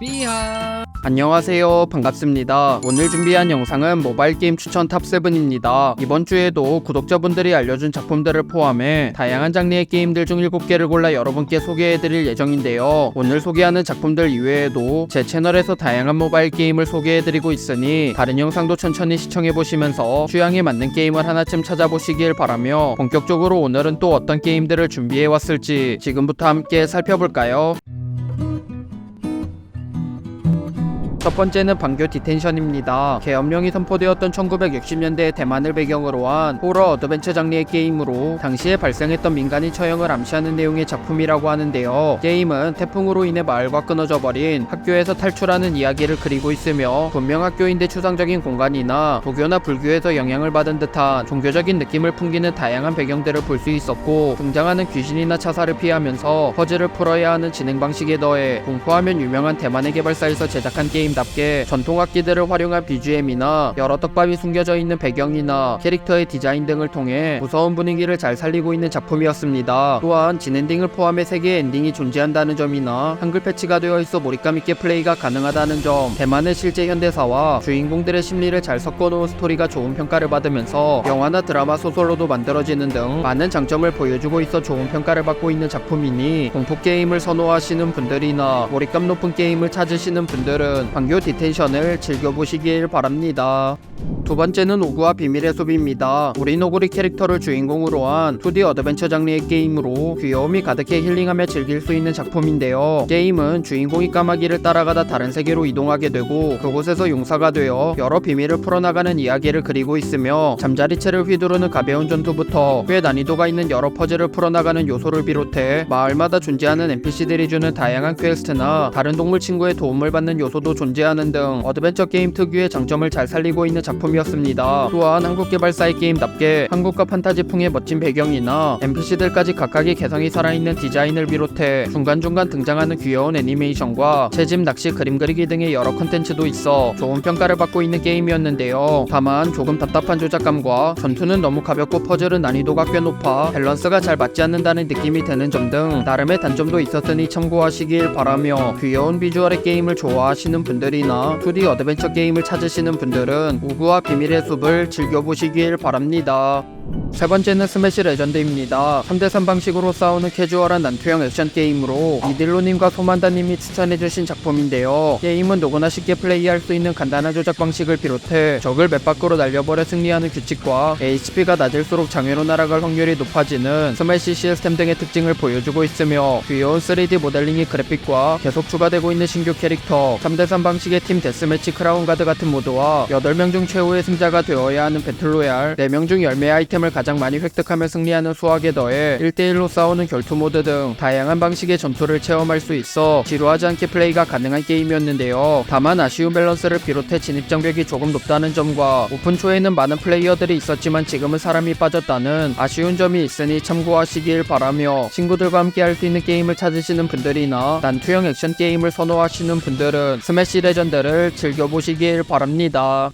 삐하 안녕하세요. 반갑습니다. 오늘 준비한 영상은 모바일 게임 추천 탑7입니다. 이번 주에도 구독자분들이 알려준 작품들을 포함해 다양한 장르의 게임들 중 7개를 골라 여러분께 소개해드릴 예정인데요. 오늘 소개하는 작품들 이외에도 제 채널에서 다양한 모바일 게임을 소개해드리고 있으니 다른 영상도 천천히 시청해보시면서 취향에 맞는 게임을 하나쯤 찾아보시길 바라며 본격적으로 오늘은 또 어떤 게임들을 준비해왔을지 지금부터 함께 살펴볼까요? 첫 번째는 방교 디텐션입니다. 계엄령이 선포되었던 1960년대 대만을 배경으로 한 호러 어드벤처 장르의 게임으로 당시에 발생했던 민간인 처형을 암시하는 내용의 작품이라고 하는데요. 게임은 태풍으로 인해 마을과 끊어져 버린 학교에서 탈출하는 이야기를 그리고 있으며 분명 학교인데 추상적인 공간이나 도교나 불교에서 영향을 받은 듯한 종교적인 느낌을 풍기는 다양한 배경들을 볼 수 있었고 등장하는 귀신이나 차사를 피하면서 퍼즐을 풀어야 하는 진행 방식에 더해 공포하면 유명한 대만의 개발사에서 제작한 게임 답게 전통 악기들을 활용한 BGM이나 여러 떡밥이 숨겨져 있는 배경이나 캐릭터의 디자인 등을 통해 무서운 분위기를 잘 살리고 있는 작품이었습니다. 또한 진엔딩을 포함해 세 개의 엔딩이 존재한다는 점이나 한글 패치가 되어 있어 몰입감 있게 플레이가 가능하다는 점, 대만의 실제 현대사와 주인공들의 심리를 잘 섞어놓은 스토리가 좋은 평가를 받으면서 영화나 드라마 소설로도 만들어지는 등 많은 장점을 보여주고 있어 좋은 평가를 받고 있는 작품이니 공포 게임을 선호하시는 분들이나 몰입감 높은 게임을 찾으시는 분들은 방교 디텐션을 즐겨보시길 바랍니다. 두 번째는 오구와 비밀의 숲입니다. 우린 오구리 캐릭터를 주인공으로 한 2D 어드벤처 장르의 게임으로 귀여움이 가득해 힐링하며 즐길 수 있는 작품인데요. 게임은 주인공이 까마귀를 따라가다 다른 세계로 이동하게 되고 그곳에서 용사가 되어 여러 비밀을 풀어나가는 이야기를 그리고 있으며 잠자리채를 휘두르는 가벼운 전투부터 꽤 난이도가 있는 여러 퍼즐을 풀어나가는 요소를 비롯해 마을마다 존재하는 NPC들이 주는 다양한 퀘스트나 다른 동물 친구의 도움을 받는 요소도 존재 하는 등 어드벤처 게임 특유의 장점을 잘 살리고 있는 작품이었습니다. 또한 한국 개발사의 게임답게 한국과 판타지풍의 멋진 배경이나 NPC들까지 각각의 개성이 살아있는 디자인을 비롯해 중간중간 등장하는 귀여운 애니메이션과 채집 낚시 그림 그리기 등의 여러 컨텐츠도 있어 좋은 평가를 받고 있는 게임이었는데요. 다만 조금 답답한 조작감과 전투는 너무 가볍고 퍼즐은 난이도가 꽤 높아 밸런스가 잘 맞지 않는다는 느낌이 드는 점 등 나름의 단점도 있었으니 참고하시길 바라며 귀여운 비주얼의 게임을 좋아하시는 분들 이나 2D 어드벤처 게임을 찾으시는 분들은 우구와 비밀의 숲을 즐겨보시길 바랍니다. 세 번째는 스매시 레전드입니다. 3대3 방식으로 싸우는 캐주얼한 난투형 액션 게임으로 이딜로님과 소만다님이 추천해주신 작품인데요. 게임은 누구나 쉽게 플레이할 수 있는 간단한 조작 방식을 비롯해 적을 맵 밖으로 날려버려 승리하는 규칙과 HP가 낮을수록 장애로 날아갈 확률이 높아지는 스매시 시스템 등의 특징을 보여주고 있으며 귀여운 3D 모델링의 그래픽과 계속 추가되고 있는 신규 캐릭터 3대3 방식의 팀 데스매치 크라운 가드 같은 모드와 8명 중 최후의 승자가 되어야 하는 배틀로얄 4명 중 열매 아이템을 가장 많이 획득하며 승리하는 수학에 더해 1대1로 싸우는 결투 모드 등 다양한 방식의 전투를 체험할 수 있어 지루하지 않게 플레이가 가능한 게임이었는데요. 다만 아쉬운 밸런스를 비롯해 진입 장벽이 조금 높다는 점과 오픈 초에는 많은 플레이어들이 있었지만 지금은 사람이 빠졌다는 아쉬운 점이 있으니 참고하시길 바라며 친구들과 함께 할 수 있는 게임을 찾으시는 분들이나 난투형 액션 게임을 선호하시는 분들은 스매시 레전드를 즐겨보시길 바랍니다.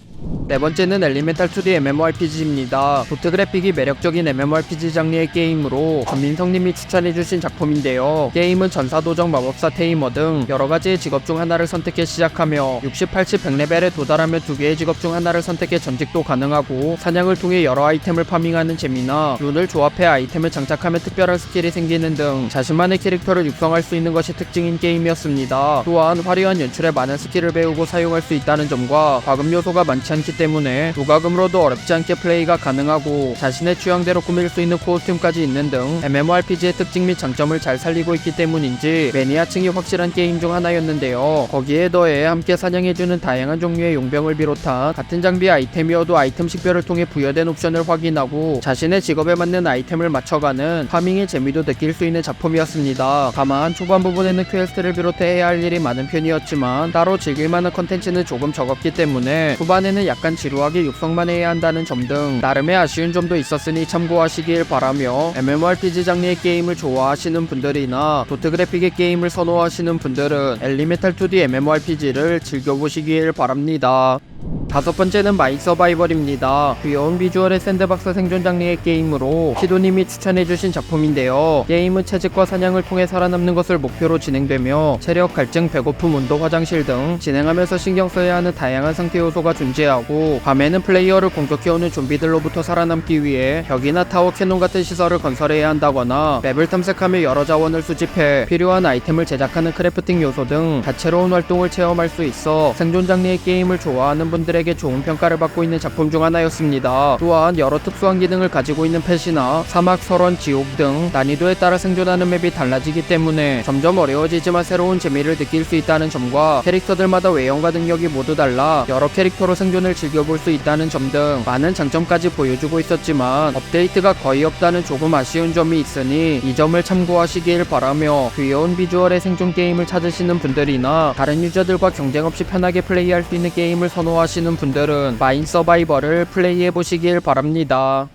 네 번째는 엘리멘탈 2D MMORPG입니다. 도트 그래픽이 매력적인 MMORPG 장르의 게임으로 전민성님이 추천해주신 작품인데요. 게임은 전사 도적 마법사 테이머 등 여러가지의 직업 중 하나를 선택해 시작하며 60, 80, 100레벨에 도달하면 두 개의 직업 중 하나를 선택해 전직도 가능하고 사냥을 통해 여러 아이템을 파밍하는 재미나 룬을 조합해 아이템을 장착하면 특별한 스킬이 생기는 등 자신만의 캐릭터를 육성할 수 있는 것이 특징인 게임이었습니다. 또한 화려한 연출에 많은 스킬을 배우고 사용할 수 있다는 점과 과금 요소가 많지 않기 때문에 무과금으로도 어렵지 않게 플레이가 가능하고 자신의 취향대로 꾸밀 수 있는 코스튬까지 있는 등 MMORPG의 특징 및 장점을 잘 살리고 있기 때문인지 매니아층이 확실한 게임 중 하나였는데요. 거기에 더해 함께 사냥해주는 다양한 종류의 용병을 비롯한 같은 장비 아이템이어도 아이템 식별을 통해 부여된 옵션을 확인하고 자신의 직업에 맞는 아이템을 맞춰가는 파밍의 재미도 느낄 수 있는 작품이었습니다. 다만 초반 부분에는 퀘스트를 비롯해 해야 할 일이 많은 편이었지만 따로 즐길 만한 컨텐츠는 조금 적었기 때문에 후반에는 약간 지루하게 육성만 해야 한다는 점 등 나름의 아쉬운 점도 있었으니 참고하시길 바라며 MMORPG 장르의 게임을 좋아하시는 분들이나 도트 그래픽의 게임을 선호하시는 분들은 엘리메탈 2D MMORPG를 즐겨보시길 바랍니다. 다섯 번째는 마이 서바이벌입니다. 귀여운 비주얼의 샌드박스 생존 장르의 게임으로 시도님이 추천해주신 작품인데요. 게임은 채집과 사냥을 통해 살아남는 것을 목표로 진행되며 체력, 갈증, 배고픔, 온도, 화장실 등 진행하면서 신경 써야 하는 다양한 상태 요소가 존재하고 밤에는 플레이어를 공격해오는 좀비들로부터 살아남기 위해 벽이나 타워, 캐논 같은 시설을 건설해야 한다거나 맵을 탐색하며 여러 자원을 수집해 필요한 아이템을 제작하는 크래프팅 요소 등 다채로운 활동을 체험할 수 있어 생존 장르의 게임을 좋아하는 분들 에게 좋은 평가를 받고 있는 작품 중 하나였습니다. 또한 여러 특수한 기능을 가지고 있는 펫이나 사막, 설원, 지옥 등 난이도에 따라 생존하는 맵이 달라지기 때문에 점점 어려워지지만 새로운 재미를 느낄 수 있다는 점과 캐릭터들마다 외형과 능력이 모두 달라 여러 캐릭터로 생존을 즐겨볼 수 있다는 점 등 많은 장점까지 보여주고 있었지만 업데이트가 거의 없다는 조금 아쉬운 점이 있으니 이 점을 참고하시길 바라며 귀여운 비주얼의 생존 게임을 찾으시는 분들이나 다른 유저들과 경쟁 없이 편하게 플레이할 수 있는 게임을 선호하시는 분들은 마인 서바이벌을 플레이해 보시길 바랍니다.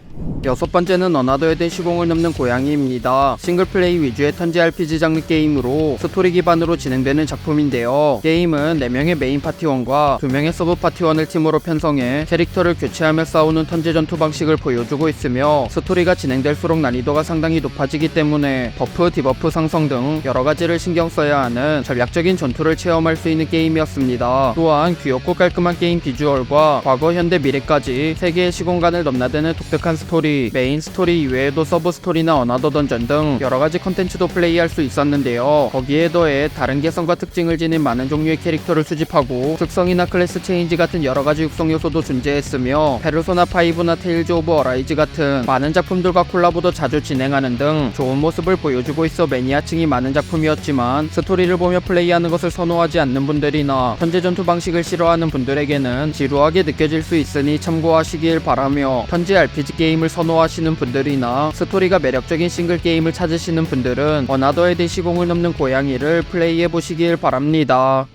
여섯 번째는 어나더에 대 시공을 넘는 고양이입니다. 싱글플레이 위주의 턴제 RPG 장르 게임으로 스토리 기반으로 진행되는 작품인데요. 게임은 4명의 메인 파티원과 2명의 서브 파티원을 팀으로 편성해 캐릭터를 교체하며 싸우는 턴제 전투 방식을 보여주고 있으며 스토리가 진행될수록 난이도가 상당히 높아지기 때문에 버프, 디버프 상성 등 여러 가지를 신경 써야 하는 전략적인 전투를 체험할 수 있는 게임이었습니다. 또한 귀엽고 깔끔한 게임 비주얼과 과거, 현대, 미래까지 세계의 시공간을 넘나드는 독특한 스토리, 메인 스토리 이외에도 서브 스토리나 어나더 던전 등 여러 가지 컨텐츠도 플레이할 수 있었는데요. 거기에 더해 다른 개성과 특징을 지닌 많은 종류의 캐릭터를 수집하고 특성이나 클래스 체인지 같은 여러 가지 육성 요소도 존재했으며 페르소나 5나 테일즈 오브 어라이즈 같은 많은 작품들과 콜라보도 자주 진행하는 등 좋은 모습을 보여주고 있어 매니아층이 많은 작품이었지만 스토리를 보며 플레이하는 것을 선호하지 않는 분들이나 현재 전투 방식을 싫어하는 분들에게는 지루하게 느껴질 수 있으니 참고하시길 바라며 현재 RPG 게임을 선 호하시는 분들이나 스토리가 매력적인 싱글 게임을 찾으시는 분들은 어나더에 대 시공을 넘는 고양이를 플레이해 보시길 바랍니다.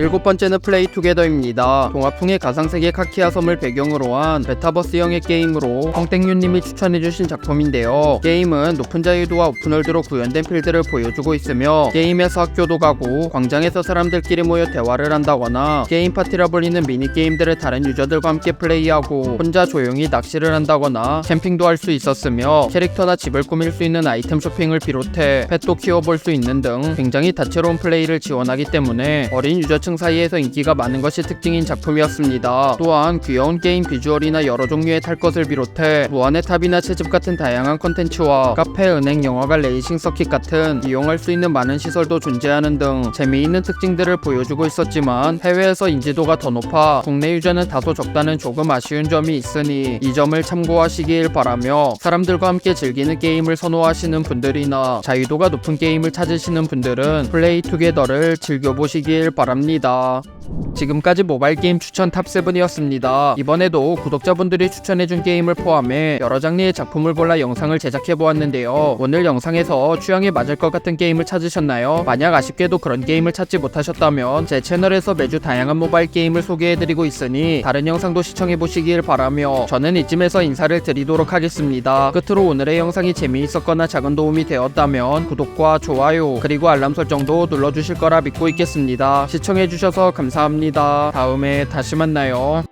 일곱 번째는 플레이 투게더입니다. 동화풍의 가상세계 카키아 섬을 배경으로 한 메타버스형의 게임으로 황땡유님이 추천해주신 작품인데요. 게임은 높은 자유도와 오픈월드로 구현된 필드를 보여주고 있으며 게임에서 학교도 가고 광장에서 사람들끼리 모여 대화를 한다거나 게임 파티라 불리는 미니게임들을 다른 유저들과 함께 플레이하고 혼자 조용히 낚시를 한다거나 캠핑도 할 수 있었으며 캐릭터나 집을 꾸밀 수 있는 아이템 쇼핑을 비롯해 펫도 키워볼 수 있는 등 굉장히 다채로운 플레이를 지원하기 때문에 어린 유저층 사이에서 인기가 많은 것이 특징인 작품이었습니다. 또한 귀여운 게임 비주얼이나 여러 종류의 탈 것을 비롯해 무한의 탑이나 채집 같은 다양한 컨텐츠와 카페, 은행, 영화관, 레이싱 서킷 같은 이용할 수 있는 많은 시설도 존재하는 등 재미있는 특징들을 보여주고 있었지만 해외에서 인지도가 더 높아 국내 유저는 다소 적다는 조금 아쉬운 점이 있으니 이 점을 참고하시길 바라며 사람들과 함께 즐기는 게임을 선호하시는 분들이나 자유도가 높은 게임을 찾으시는 분들은 플레이 투게더를 즐겨보시길 바랍니다. 刀. 지금까지 모바일 게임 추천 탑7이었습니다. 이번에도 구독자분들이 추천해준 게임을 포함해 여러 장르의 작품을 골라 영상을 제작해보았는데요. 오늘 영상에서 취향에 맞을 것 같은 게임을 찾으셨나요? 만약 아쉽게도 그런 게임을 찾지 못하셨다면 제 채널에서 매주 다양한 모바일 게임을 소개해드리고 있으니 다른 영상도 시청해보시길 바라며 저는 이쯤에서 인사를 드리도록 하겠습니다. 끝으로 오늘의 영상이 재미있었거나 작은 도움이 되었다면 구독과 좋아요 그리고 알람 설정도 눌러주실 거라 믿고 있겠습니다. 시청해주셔서 감사합니다. 다음에 다시 만나요.